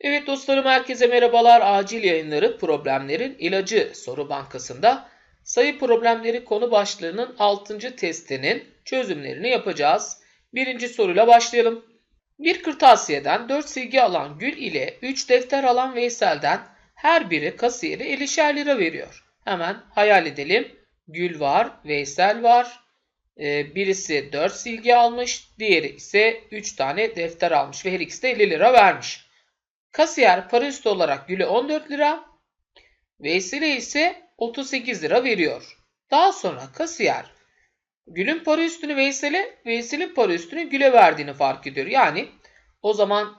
Evet dostlarım herkese merhabalar. Acil yayınları problemlerin ilacı soru bankasında sayı problemleri konu başlığının 6. testinin çözümlerini yapacağız. Birinci soruyla başlayalım. Bir kırtasiyeden 4 silgi alan Gül ile 3 defter alan Veysel'den her biri kasiyere 50'şer lira veriyor. Hemen hayal edelim. Gül var, Veysel var. Ee, birisi 4 silgi almış, diğeri ise 3 tane defter almış ve her ikisi de 50 lira vermiş. Kasiyer para üstü olarak Gül'e 14 lira, Veysel'e ise 38 lira veriyor. Daha sonra kasiyer Gül'ün para üstünü Veysel'e, Veysel'in para üstünü Gül'e verdiğini fark ediyor. Yani o zaman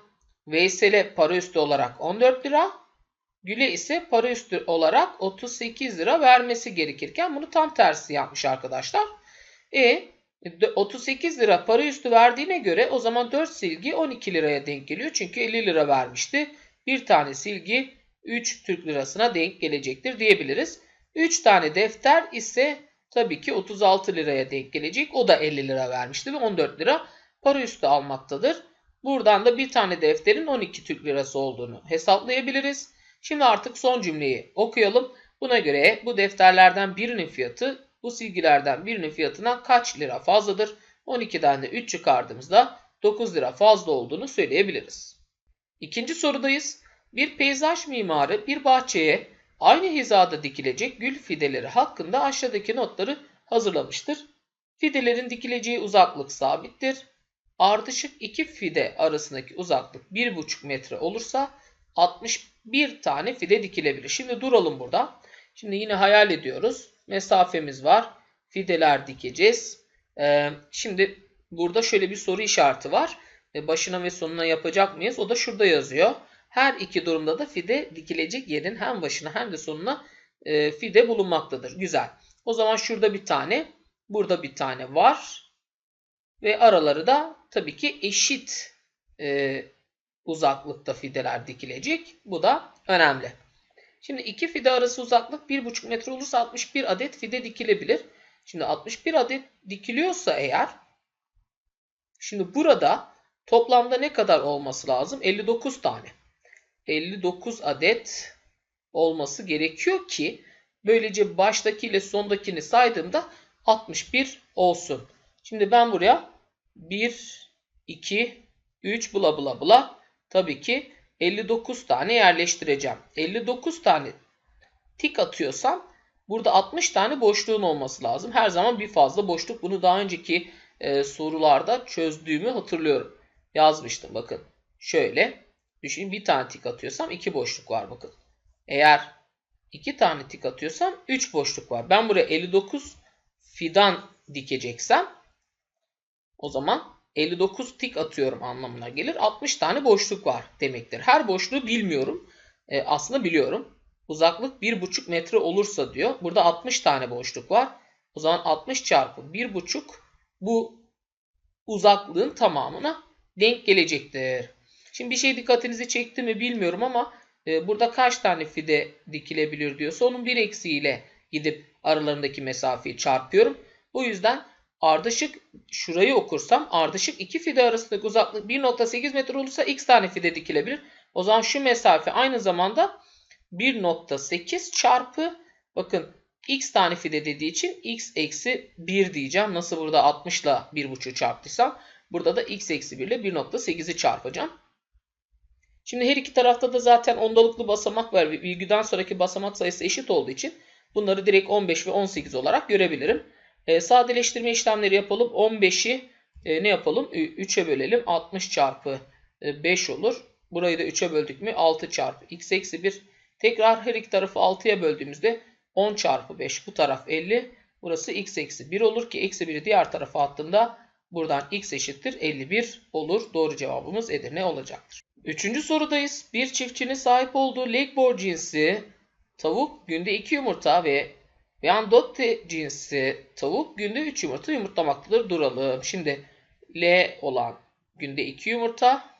Veysel'e para üstü olarak 14 lira, Gül'e ise para üstü olarak 38 lira vermesi gerekirken bunu tam tersi yapmış arkadaşlar. E 38 lira para üstü verdiğine göre o zaman 4 silgi 12 liraya denk geliyor. Çünkü 50 lira vermişti. Bir tane silgi 3 Türk lirasına denk gelecektir diyebiliriz. 3 tane defter ise tabii ki 36 liraya denk gelecek. O da 50 lira vermişti ve 14 lira para üstü almaktadır. Buradan da bir tane defterin 12 Türk lirası olduğunu hesaplayabiliriz. Şimdi artık son cümleyi okuyalım. Buna göre bu defterlerden birinin fiyatı bu silgilerden birinin fiyatından kaç lira fazladır? 12'den de 3 çıkardığımızda 9 lira fazla olduğunu söyleyebiliriz. İkinci sorudayız. Bir peyzaj mimarı bir bahçeye aynı hizada dikilecek gül fideleri hakkında aşağıdaki notları hazırlamıştır. Fidelerin dikileceği uzaklık sabittir. Ardışık iki fide arasındaki uzaklık 1,5 metre olursa 61 tane fide dikilebilir. Şimdi duralım burada. Şimdi yine hayal ediyoruz. Mesafemiz var. Fideler dikeceğiz. Ee, şimdi burada şöyle bir soru işareti var. Ee, başına ve sonuna yapacak mıyız? O da şurada yazıyor. Her iki durumda da fide dikilecek yerin hem başına hem de sonuna e, fide bulunmaktadır. Güzel. O zaman şurada bir tane, burada bir tane var. Ve araları da tabii ki eşit e, uzaklıkta fideler dikilecek. Bu da önemli. Şimdi iki fide arası uzaklık 1,5 metre olursa 61 adet fide dikilebilir. Şimdi 61 adet dikiliyorsa eğer şimdi burada toplamda ne kadar olması lazım? 59 tane. 59 adet olması gerekiyor ki böylece baştaki ile sondakini saydığımda 61 olsun. Şimdi ben buraya 1, 2, 3 bula bula bula tabii ki 59 tane yerleştireceğim. 59 tane tik atıyorsam burada 60 tane boşluğun olması lazım. Her zaman bir fazla boşluk. Bunu daha önceki e, sorularda çözdüğümü hatırlıyorum. Yazmıştım bakın. Şöyle düşünün bir tane tik atıyorsam 2 boşluk var bakın. Eğer 2 tane tik atıyorsam 3 boşluk var. Ben buraya 59 fidan dikeceksem o zaman 59 tik atıyorum anlamına gelir. 60 tane boşluk var demektir. Her boşluğu bilmiyorum. E, aslında biliyorum. Uzaklık 1,5 metre olursa diyor. Burada 60 tane boşluk var. O zaman 60 çarpı 1,5 bu uzaklığın tamamına denk gelecektir. Şimdi bir şey dikkatinizi çekti mi bilmiyorum ama e, burada kaç tane fide dikilebilir diyorsa onun bir eksiğiyle gidip aralarındaki mesafeyi çarpıyorum. Bu yüzden ardışık şurayı okursam ardışık iki fide arasındaki uzaklık 1.8 metre olursa x tane fide dikilebilir. O zaman şu mesafe aynı zamanda 1.8 çarpı bakın x tane fide dediği için x eksi 1 diyeceğim. Nasıl burada 60 ile 1.5 çarptıysam burada da x eksi 1 ile 1.8'i çarpacağım. Şimdi her iki tarafta da zaten ondalıklı basamak var. Virgülden sonraki basamak sayısı eşit olduğu için bunları direkt 15 ve 18 olarak görebilirim. E, sadeleştirme işlemleri yapalım. 15'i e, ne yapalım? 3'e bölelim. 60 çarpı e, 5 olur. Burayı da 3'e böldük mü? 6 çarpı x eksi 1. Tekrar her iki tarafı 6'ya böldüğümüzde 10 çarpı 5 bu taraf 50. Burası x eksi 1 olur ki eksi 1'i diğer tarafa attığımda buradan x eşittir 51 olur. Doğru cevabımız Edirne olacaktır. Üçüncü sorudayız. Bir çiftçinin sahip olduğu Leghorn cinsi tavuk günde 2 yumurta ve Viandotte cinsi tavuk günde 3 yumurta yumurtlamaktadır. Duralım. Şimdi L olan günde 2 yumurta.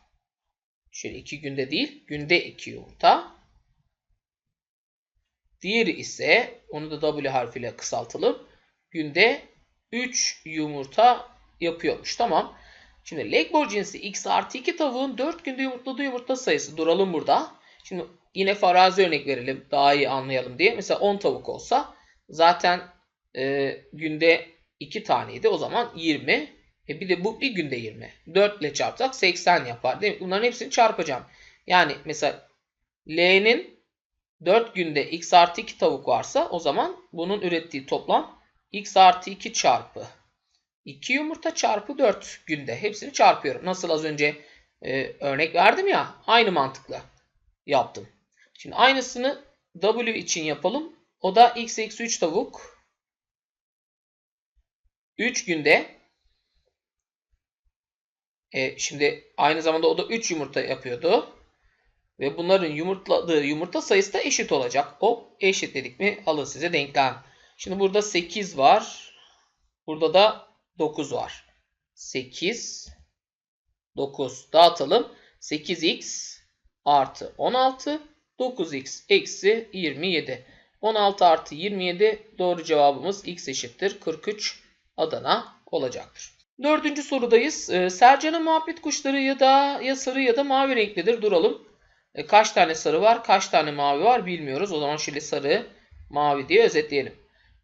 Şöyle 2 günde değil. Günde 2 yumurta. Diğeri ise onu da W harfiyle kısaltalım. Günde 3 yumurta yapıyormuş. Tamam. Şimdi Legbor cinsi x artı 2 tavuğun 4 günde yumurtladığı yumurta sayısı. Duralım burada. Şimdi yine farazi örnek verelim daha iyi anlayalım diye. Mesela 10 tavuk olsa zaten e, günde 2 taneydi. O zaman 20. E bir de bu bir günde 20. 4 ile çarpsak 80 yapar. Değil mi? Bunların hepsini çarpacağım. Yani mesela L'nin 4 günde x artı 2 tavuk varsa o zaman bunun ürettiği toplam x artı 2 çarpı 2 yumurta çarpı 4 günde. Hepsini çarpıyorum. Nasıl az önce e, örnek verdim ya. Aynı mantıkla yaptım. Şimdi aynısını W için yapalım. O da x eksi 3 tavuk. 3 günde. E, şimdi aynı zamanda o da 3 yumurta yapıyordu. Ve bunların yumurtladığı yumurta sayısı da eşit olacak. O eşit dedik mi alın size denklem. Şimdi burada 8 var. Burada da 9 var. 8, 9 dağıtalım. 8x artı 16, 9x eksi 27. 16 artı 27 doğru cevabımız x eşittir. 43 Adana olacaktır. Dördüncü sorudayız. Ee, Sercan'ın muhabbet kuşları ya da ya sarı ya da mavi renklidir. Duralım. E, kaç tane sarı var, kaç tane mavi var bilmiyoruz. O zaman şöyle sarı, mavi diye özetleyelim.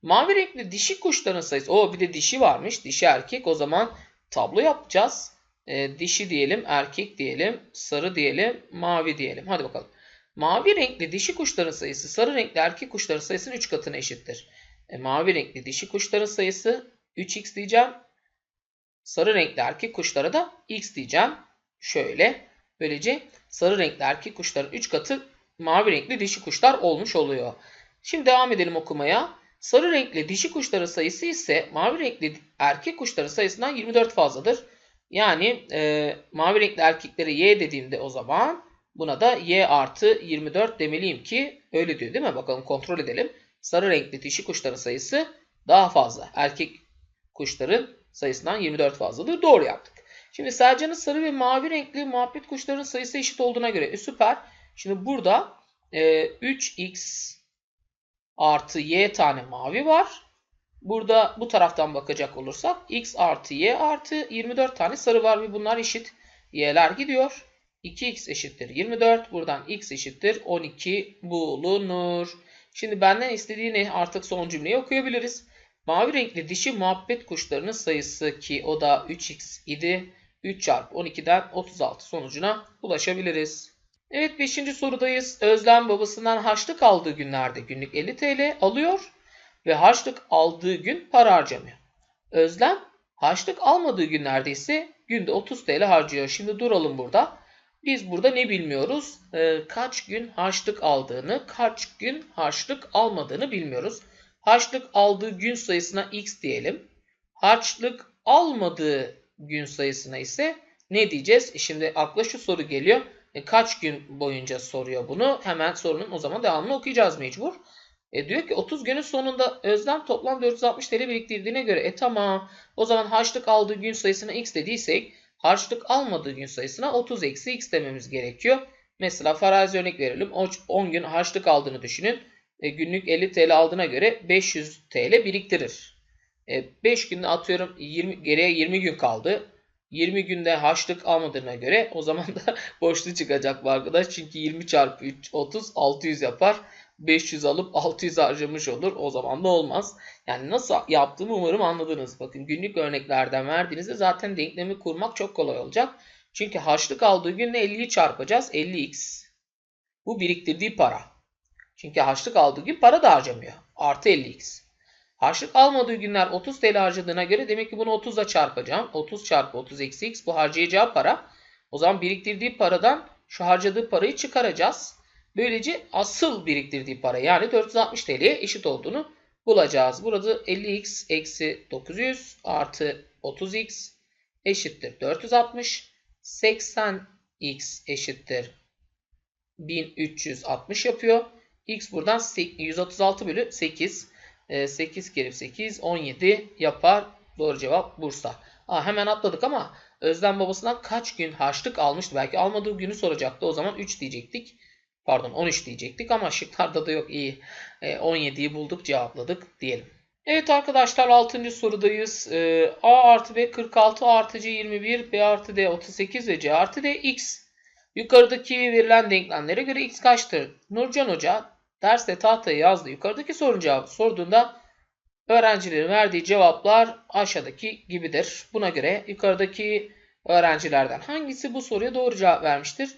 Mavi renkli dişi kuşların sayısı. O bir de dişi varmış. Dişi erkek. O zaman tablo yapacağız. E, dişi diyelim, erkek diyelim, sarı diyelim, mavi diyelim. Hadi bakalım. Mavi renkli dişi kuşların sayısı sarı renkli erkek kuşların sayısının 3 katına eşittir. E, mavi renkli dişi kuşların sayısı 3x diyeceğim. Sarı renkli erkek kuşlara da x diyeceğim. Şöyle. Böylece sarı renkli erkek kuşların 3 katı mavi renkli dişi kuşlar olmuş oluyor. Şimdi devam edelim okumaya. Sarı renkli dişi kuşların sayısı ise mavi renkli erkek kuşların sayısından 24 fazladır. Yani e, mavi renkli erkeklere y dediğimde o zaman buna da y artı 24 demeliyim ki öyle diyor değil mi? Bakalım kontrol edelim. Sarı renkli dişi kuşların sayısı daha fazla. Erkek kuşların sayısından 24 fazladır. Doğru yaptık. Şimdi Sercan'ın sarı ve mavi renkli muhabbet kuşlarının sayısı eşit olduğuna göre e, süper. Şimdi burada e, 3x artı y tane mavi var. Burada bu taraftan bakacak olursak x artı y artı 24 tane sarı var ve bunlar eşit. y'ler gidiyor. 2x eşittir 24. Buradan x eşittir 12 bulunur. Şimdi benden istediği ne? Artık son cümleyi okuyabiliriz. Mavi renkli dişi muhabbet kuşlarının sayısı ki o da 3x idi. 3 çarpı 12'den 36 sonucuna ulaşabiliriz. Evet 5. sorudayız. Özlem babasından harçlık aldığı günlerde günlük 50 TL alıyor ve harçlık aldığı gün para harcamıyor. Özlem harçlık almadığı günlerde ise günde 30 TL harcıyor. Şimdi duralım burada. Biz burada ne bilmiyoruz? Ee, kaç gün harçlık aldığını, kaç gün harçlık almadığını bilmiyoruz. Harçlık aldığı gün sayısına x diyelim. Harçlık almadığı gün sayısına ise ne diyeceğiz? E, şimdi akla şu soru geliyor. E, kaç gün boyunca soruyor bunu? Hemen sorunun o zaman devamını okuyacağız mecbur. E, diyor ki 30 günün sonunda Özlem toplam 460 TL biriktirdiğine göre e tamam o zaman harçlık aldığı gün sayısına x dediysek harçlık almadığı gün sayısına 30 eksi x dememiz gerekiyor. Mesela farazi örnek verelim. 10 gün harçlık aldığını düşünün. E, günlük 50 TL aldığına göre 500 TL biriktirir. E, 5 günde atıyorum 20, geriye 20 gün kaldı. 20 günde harçlık almadığına göre o zaman da borçlu çıkacak bu arkadaş. Çünkü 20 çarpı 3 30 600 yapar. 500 alıp 600 harcamış olur. O zaman da olmaz. Yani nasıl yaptığımı umarım anladınız. Bakın günlük örneklerden verdiğinizde zaten denklemi kurmak çok kolay olacak. Çünkü harçlık aldığı günle 50'yi çarpacağız. 50x. Bu biriktirdiği para. Çünkü harçlık aldığı gün para da harcamıyor. Artı 50x. Harçlık almadığı günler 30 TL harcadığına göre demek ki bunu 30 ile çarpacağım. 30 çarpı 30 eksi x bu harcayacağı para. O zaman biriktirdiği paradan şu harcadığı parayı çıkaracağız. Böylece asıl biriktirdiği para yani 460 TL'ye eşit olduğunu bulacağız. Burada 50x eksi 900 artı 30x eşittir 460. 80x eşittir 1360 yapıyor. x buradan 136 bölü 8. 8 kere 8 17 yapar. Doğru cevap Bursa. Aa, hemen atladık ama Özlem babasından kaç gün harçlık almıştı? Belki almadığı günü soracaktı. O zaman 3 diyecektik. Pardon 13 diyecektik ama şıklarda da yok iyi. E, 17'yi bulduk cevapladık diyelim. Evet arkadaşlar 6. sorudayız. Ee, A artı B 46, A artı C 21, B artı D 38 ve C artı D x. Yukarıdaki verilen denklemlere göre x kaçtır? Nurcan Hoca derste tahtaya yazdı. Yukarıdaki sorunun cevabı sorduğunda öğrencilerin verdiği cevaplar aşağıdaki gibidir. Buna göre yukarıdaki öğrencilerden hangisi bu soruya doğru cevap vermiştir?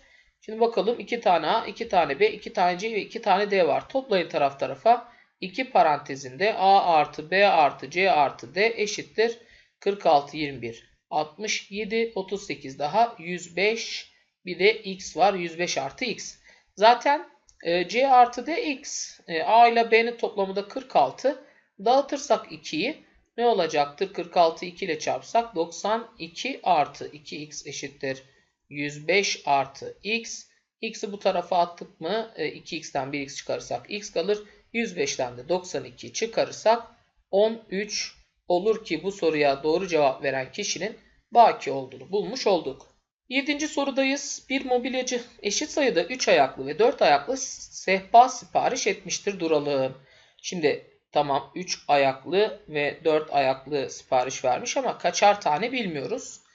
Şimdi bakalım 2 tane A, 2 tane B, 2 tane C ve 2 tane D var. Toplayın taraf tarafa. 2 parantezinde A artı B artı C artı D eşittir. 46, 21, 67, 38 daha 105 bir de x var 105 artı x. Zaten e, C artı D x. E, A ile B'nin toplamı da 46. Dağıtırsak 2'yi ne olacaktır? 46 2 ile çarpsak 92 artı 2x eşittir. 105 artı x. X'i bu tarafa attık mı e, 2x'ten 1x çıkarırsak x kalır. 105'ten de 92 çıkarırsak 13 olur ki bu soruya doğru cevap veren kişinin baki olduğunu bulmuş olduk. 7. sorudayız. Bir mobilyacı eşit sayıda 3 ayaklı ve 4 ayaklı sehpa sipariş etmiştir duralım. Şimdi tamam 3 ayaklı ve 4 ayaklı sipariş vermiş ama kaçar tane bilmiyoruz.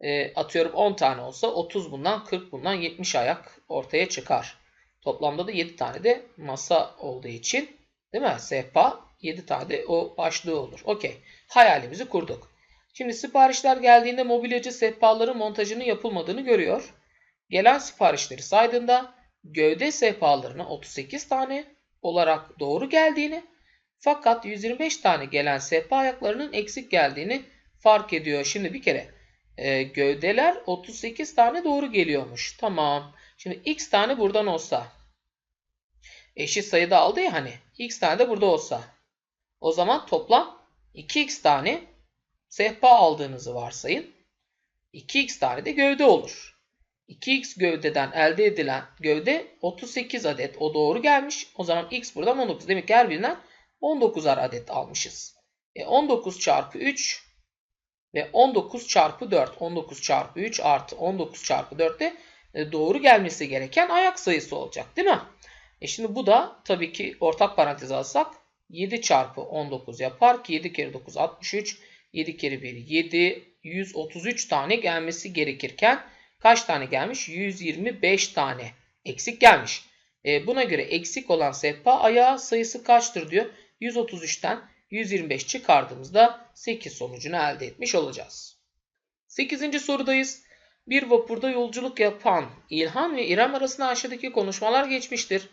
E, atıyorum 10 tane olsa 30 bundan 40 bundan 70 ayak ortaya çıkar. Toplamda da 7 tane de masa olduğu için değil mi? Sehpa 7 tane de o başlığı olur. Okey. Hayalimizi kurduk. Şimdi siparişler geldiğinde mobilyacı sehpaların montajının yapılmadığını görüyor. Gelen siparişleri saydığında gövde sehpalarına 38 tane olarak doğru geldiğini fakat 125 tane gelen sehpa ayaklarının eksik geldiğini fark ediyor. Şimdi bir kere e, gövdeler 38 tane doğru geliyormuş. Tamam. Şimdi x tane buradan olsa eşit sayıda aldı ya hani x tane de burada olsa o zaman toplam 2x tane sehpa aldığınızı varsayın. 2x tane de gövde olur. 2x gövdeden elde edilen gövde 38 adet. O doğru gelmiş. O zaman x buradan 19. Demek ki her birinden 19'ar adet almışız. E 19 çarpı 3 ve 19 çarpı 4. 19 çarpı 3 artı 19 çarpı 4 de e, doğru gelmesi gereken ayak sayısı olacak değil mi? E şimdi bu da tabii ki ortak parantez alsak 7 çarpı 19 yapar ki 7 kere 9 63. 7 kere 1 7. 133 tane gelmesi gerekirken kaç tane gelmiş? 125 tane eksik gelmiş. E, buna göre eksik olan sehpa ayağı sayısı kaçtır diyor. 133'ten 125 çıkardığımızda 8 sonucunu elde etmiş olacağız. 8. sorudayız. Bir vapurda yolculuk yapan İlhan ve İrem arasında aşağıdaki konuşmalar geçmiştir.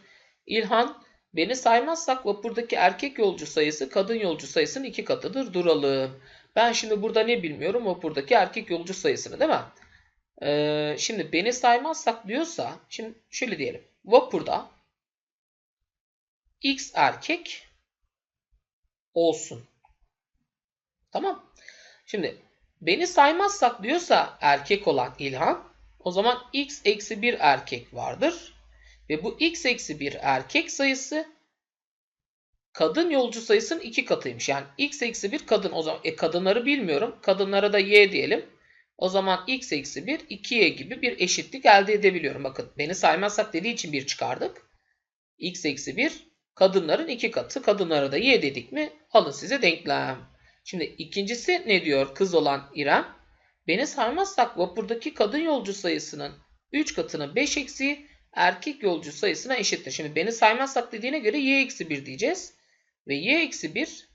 İlhan, beni saymazsak vapurdaki erkek yolcu sayısı kadın yolcu sayısının iki katıdır duralım. Ben şimdi burada ne bilmiyorum vapurdaki erkek yolcu sayısını değil mi? Ee, şimdi beni saymazsak diyorsa, şimdi şöyle diyelim. Vapurda x erkek olsun. Tamam. Şimdi beni saymazsak diyorsa erkek olan İlhan o zaman x eksi 1 erkek vardır. Ve bu x eksi 1 erkek sayısı kadın yolcu sayısının iki katıymış. Yani x eksi 1 kadın o zaman e, kadınları bilmiyorum. Kadınlara da y diyelim. O zaman x eksi 1 2y gibi bir eşitlik elde edebiliyorum. Bakın beni saymazsak dediği için 1 çıkardık. x eksi 1 kadınların iki katı. Kadınlara da y dedik mi alın size denklem. Şimdi ikincisi ne diyor kız olan İrem? Beni saymazsak vapurdaki kadın yolcu sayısının 3 katının 5 eksiği erkek yolcu sayısına eşittir. Şimdi beni saymazsak dediğine göre y eksi 1 diyeceğiz. Ve y eksi 1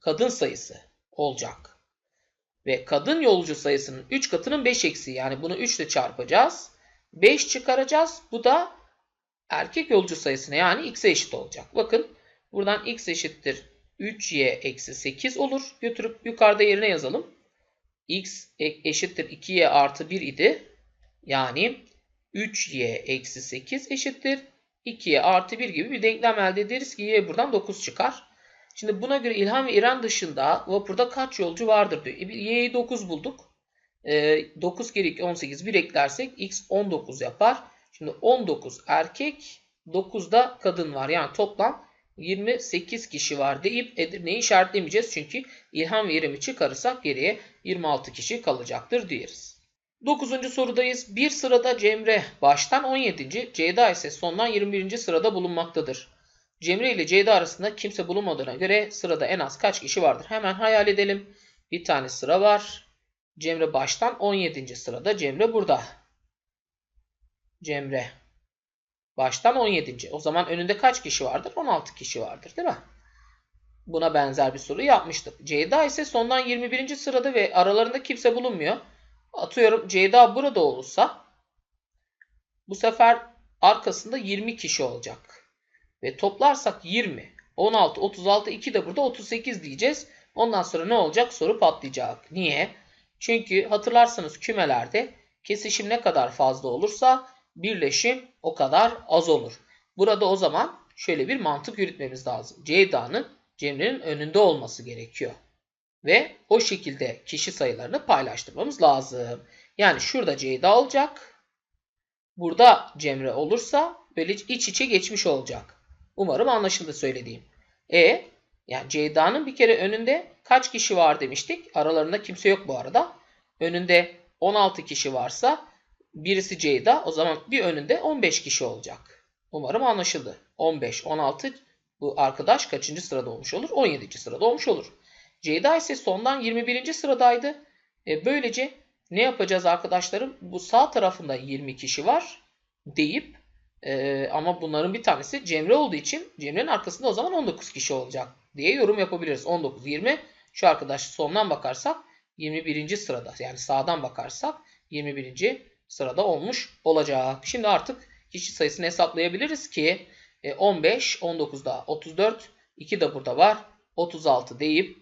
kadın sayısı olacak. Ve kadın yolcu sayısının 3 katının 5 eksiği. Yani bunu 3 ile çarpacağız. 5 çıkaracağız. Bu da erkek yolcu sayısına yani x'e eşit olacak. Bakın buradan x eşittir 3y eksi 8 olur. Götürüp yukarıda yerine yazalım. x eşittir 2y artı 1 idi. Yani 3y eksi 8 eşittir 2y artı 1 gibi bir denklem elde ederiz ki y buradan 9 çıkar. Şimdi buna göre İlhan ve İran dışında vapurda kaç yolcu vardır diyor. E, y'yi 9 bulduk. E, 9 kere 2 18 bir eklersek x 19 yapar. Şimdi 19 erkek 9 da kadın var. Yani toplam 28 kişi var deyip Edirne'yi işaretlemeyeceğiz. Çünkü İlhan ve İrem'i çıkarırsak geriye 26 kişi kalacaktır diyeriz. 9. sorudayız. Bir sırada Cemre baştan 17. Ceyda ise sondan 21. sırada bulunmaktadır. Cemre ile Ceyda arasında kimse bulunmadığına göre sırada en az kaç kişi vardır? Hemen hayal edelim. Bir tane sıra var. Cemre baştan 17. sırada. Cemre burada. Cemre. Baştan 17. O zaman önünde kaç kişi vardır? 16 kişi vardır değil mi? Buna benzer bir soru yapmıştık. Ceyda ise sondan 21. sırada ve aralarında kimse bulunmuyor. Atıyorum Ceyda burada olursa bu sefer arkasında 20 kişi olacak. Ve toplarsak 20, 16, 36, 2 de burada 38 diyeceğiz. Ondan sonra ne olacak? Soru patlayacak. Niye? Çünkü hatırlarsanız kümelerde kesişim ne kadar fazla olursa birleşim o kadar az olur. Burada o zaman şöyle bir mantık yürütmemiz lazım. Ceyda'nın Cemre'nin önünde olması gerekiyor. Ve o şekilde kişi sayılarını paylaştırmamız lazım. Yani şurada Ceyda olacak. Burada Cemre olursa böyle iç içe geçmiş olacak. Umarım anlaşıldı söylediğim. E yani Ceyda'nın bir kere önünde kaç kişi var demiştik. Aralarında kimse yok bu arada. Önünde 16 kişi varsa birisi Ceyda o zaman bir önünde 15 kişi olacak. Umarım anlaşıldı. 15, 16 bu arkadaş kaçıncı sırada olmuş olur? 17. sırada olmuş olur. Ceyda ise sondan 21. sıradaydı. E, böylece ne yapacağız arkadaşlarım? Bu sağ tarafında 20 kişi var deyip e, ama bunların bir tanesi Cemre olduğu için Cemre'nin arkasında o zaman 19 kişi olacak diye yorum yapabiliriz. 19, 20 şu arkadaş sondan bakarsak 21. sırada yani sağdan bakarsak 21. sırada olmuş olacak. Şimdi artık kişi sayısını hesaplayabiliriz ki 15, 19 daha 34, 2 de burada var. 36 deyip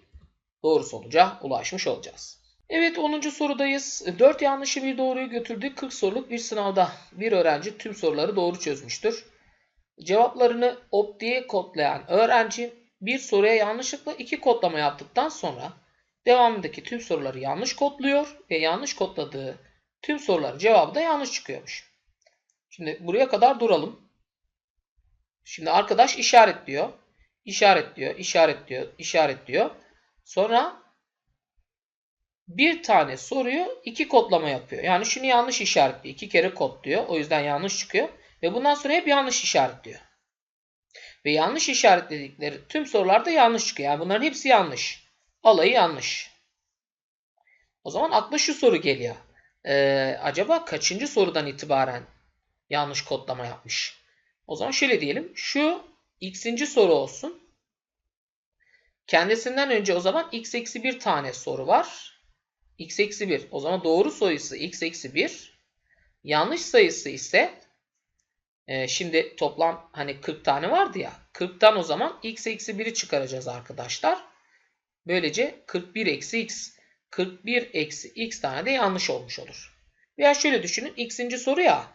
doğru sonuca ulaşmış olacağız. Evet 10. sorudayız. 4 yanlışı bir doğruyu götürdüğü 40 soruluk bir sınavda bir öğrenci tüm soruları doğru çözmüştür. Cevaplarını optiğe kodlayan öğrenci bir soruya yanlışlıkla iki kodlama yaptıktan sonra devamındaki tüm soruları yanlış kodluyor ve yanlış kodladığı tüm soruların cevabı da yanlış çıkıyormuş. Şimdi buraya kadar duralım. Şimdi arkadaş işaretliyor. İşaretliyor, işaretliyor, işaretliyor. Sonra bir tane soruyu iki kodlama yapıyor. Yani şunu yanlış işaretliyor. iki kere kodluyor. O yüzden yanlış çıkıyor. Ve bundan sonra hep yanlış işaretliyor. Ve yanlış işaretledikleri tüm sorularda yanlış çıkıyor. Yani bunların hepsi yanlış. Alayı yanlış. O zaman akla şu soru geliyor. Ee, acaba kaçıncı sorudan itibaren yanlış kodlama yapmış? O zaman şöyle diyelim. Şu x'inci soru olsun. Kendisinden önce o zaman x eksi 1 tane soru var. x eksi 1. O zaman doğru sayısı x eksi 1. Yanlış sayısı ise e, şimdi toplam hani 40 tane vardı ya. 40'tan o zaman x eksi 1'i çıkaracağız arkadaşlar. Böylece 41 eksi x. 41 eksi x tane de yanlış olmuş olur. Veya şöyle düşünün. x'inci soru ya.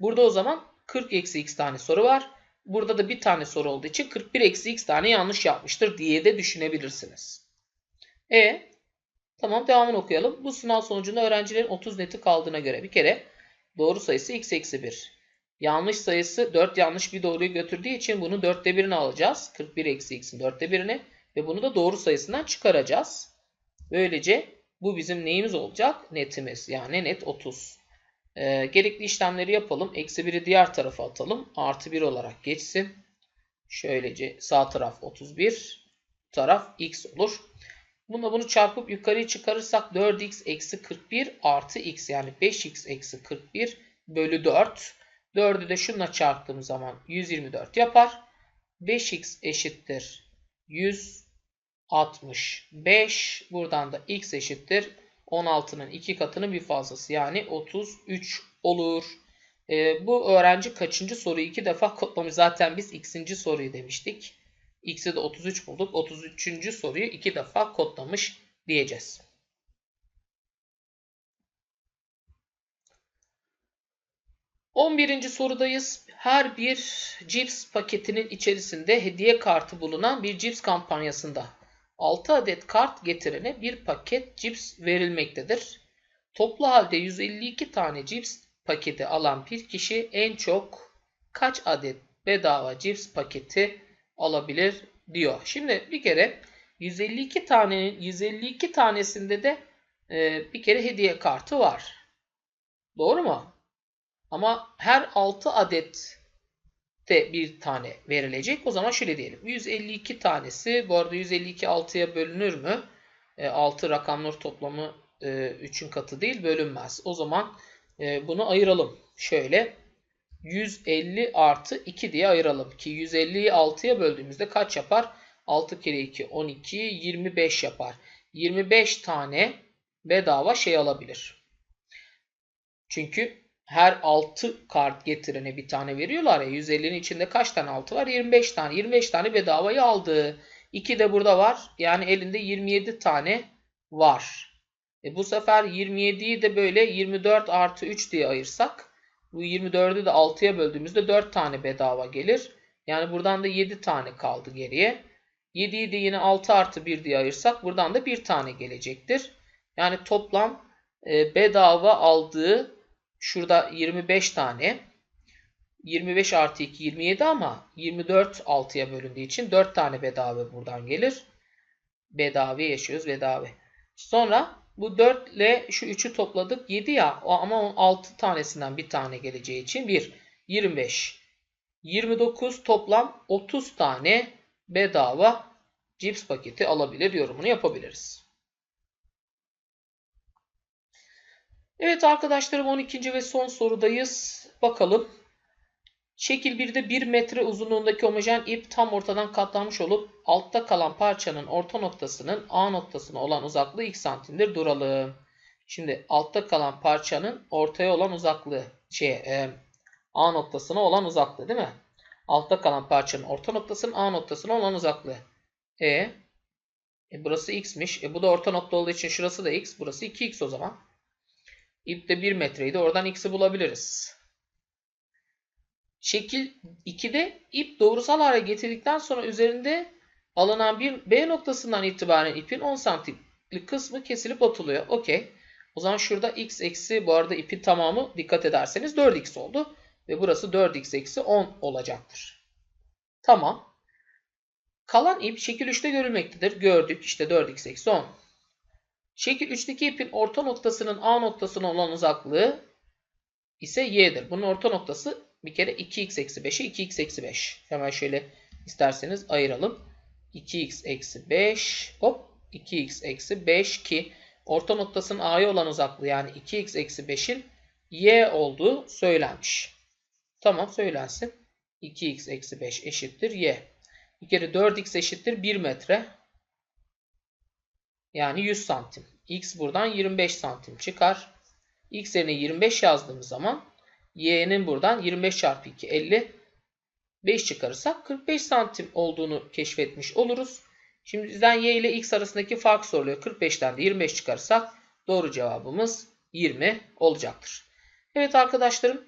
Burada o zaman 40 eksi x tane soru var. Burada da bir tane soru olduğu için 41 eksi x tane yanlış yapmıştır diye de düşünebilirsiniz. E tamam devamını okuyalım. Bu sınav sonucunda öğrencilerin 30 neti kaldığına göre bir kere doğru sayısı x eksi 1. Yanlış sayısı 4 yanlış bir doğruyu götürdüğü için bunu 4'te 1'ini alacağız. 41 eksi x'in 4'te 1'ini ve bunu da doğru sayısından çıkaracağız. Böylece bu bizim neyimiz olacak? Netimiz yani net 30. E, gerekli işlemleri yapalım. Eksi 1'i diğer tarafa atalım. Artı 1 olarak geçsin. Şöylece sağ taraf 31. taraf x olur. Bununla bunu çarpıp yukarıya çıkarırsak 4x eksi 41 artı x yani 5x eksi 41 bölü 4. 4'ü de şununla çarptığım zaman 124 yapar. 5x eşittir 165. Buradan da x eşittir 16'nın 2 katının bir fazlası yani 33 olur. E, bu öğrenci kaçıncı soruyu 2 defa kodlamış. Zaten biz x'inci soruyu demiştik. X'i de 33 bulduk. 33. soruyu 2 defa kodlamış diyeceğiz. On birinci sorudayız. Her bir cips paketinin içerisinde hediye kartı bulunan bir cips kampanyasında 6 adet kart getirene bir paket cips verilmektedir. Toplu halde 152 tane cips paketi alan bir kişi en çok kaç adet bedava cips paketi alabilir diyor. Şimdi bir kere 152 tanenin 152 tanesinde de e, bir kere hediye kartı var. Doğru mu? Ama her 6 adet de bir tane verilecek. O zaman şöyle diyelim. 152 tanesi bu arada 152 6'ya bölünür mü? E, 6 rakamlar toplamı e, 3'ün katı değil bölünmez. O zaman e, bunu ayıralım. Şöyle 150 artı 2 diye ayıralım. Ki 150'yi 6'ya böldüğümüzde kaç yapar? 6 kere 2 12 25 yapar. 25 tane bedava şey alabilir. Çünkü her 6 kart getirene bir tane veriyorlar ya. 150'nin içinde kaç tane 6 var? 25 tane. 25 tane bedavayı aldı. 2 de burada var. Yani elinde 27 tane var. E bu sefer 27'yi de böyle 24 artı 3 diye ayırsak bu 24'ü de 6'ya böldüğümüzde 4 tane bedava gelir. Yani buradan da 7 tane kaldı geriye. 7'yi de yine 6 artı 1 diye ayırsak buradan da 1 tane gelecektir. Yani toplam e, bedava aldığı şurada 25 tane. 25 artı 2 27 ama 24 6'ya bölündüğü için 4 tane bedava buradan gelir. Bedava yaşıyoruz bedava. Sonra bu 4 ile şu 3'ü topladık 7 ya ama 6 tanesinden bir tane geleceği için 1 25 29 toplam 30 tane bedava cips paketi alabilir yorumunu yapabiliriz. Evet arkadaşlarım 12. ve son sorudayız. Bakalım. Şekil 1'de 1 metre uzunluğundaki homojen ip tam ortadan katlanmış olup altta kalan parçanın orta noktasının A noktasına olan uzaklığı x santimdir duralım. Şimdi altta kalan parçanın ortaya olan uzaklığı şey e, A noktasına olan uzaklığı değil mi? Altta kalan parçanın orta noktasının A noktasına olan uzaklığı. E, e burası x'miş. E bu da orta nokta olduğu için şurası da x. Burası 2x o zaman. İp de 1 metreydi. Oradan x'i bulabiliriz. Şekil 2'de ip doğrusal hale getirdikten sonra üzerinde alınan bir B noktasından itibaren ipin 10 santimlik kısmı kesilip atılıyor. Okey. O zaman şurada x eksi bu arada ipin tamamı dikkat ederseniz 4x oldu. Ve burası 4x eksi 10 olacaktır. Tamam. Kalan ip şekil 3'te görülmektedir. Gördük işte 4x eksi 10. Şekil 3'teki ipin orta noktasının A noktasına olan uzaklığı ise y'dir. Bunun orta noktası bir kere 2x eksi 5'e 2x eksi 5. Hemen şöyle isterseniz ayıralım. 2x eksi 5 hop 2x eksi 5 ki orta noktasının A'ya olan uzaklığı yani 2x eksi 5'in y olduğu söylenmiş. Tamam söylensin. 2x eksi 5 eşittir y. Bir kere 4x eşittir 1 metre. Yani 100 santim. X buradan 25 santim çıkar. X yerine 25 yazdığımız zaman y'nin buradan 25 çarpı 2 50 5 çıkarırsak 45 santim olduğunu keşfetmiş oluruz. Şimdi bizden y ile x arasındaki fark soruluyor. 45'ten de 25 çıkarırsak doğru cevabımız 20 olacaktır. Evet arkadaşlarım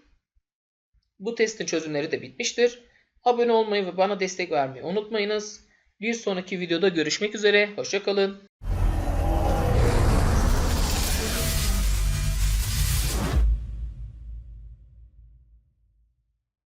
bu testin çözümleri de bitmiştir. Abone olmayı ve bana destek vermeyi unutmayınız. Bir sonraki videoda görüşmek üzere. Hoşçakalın.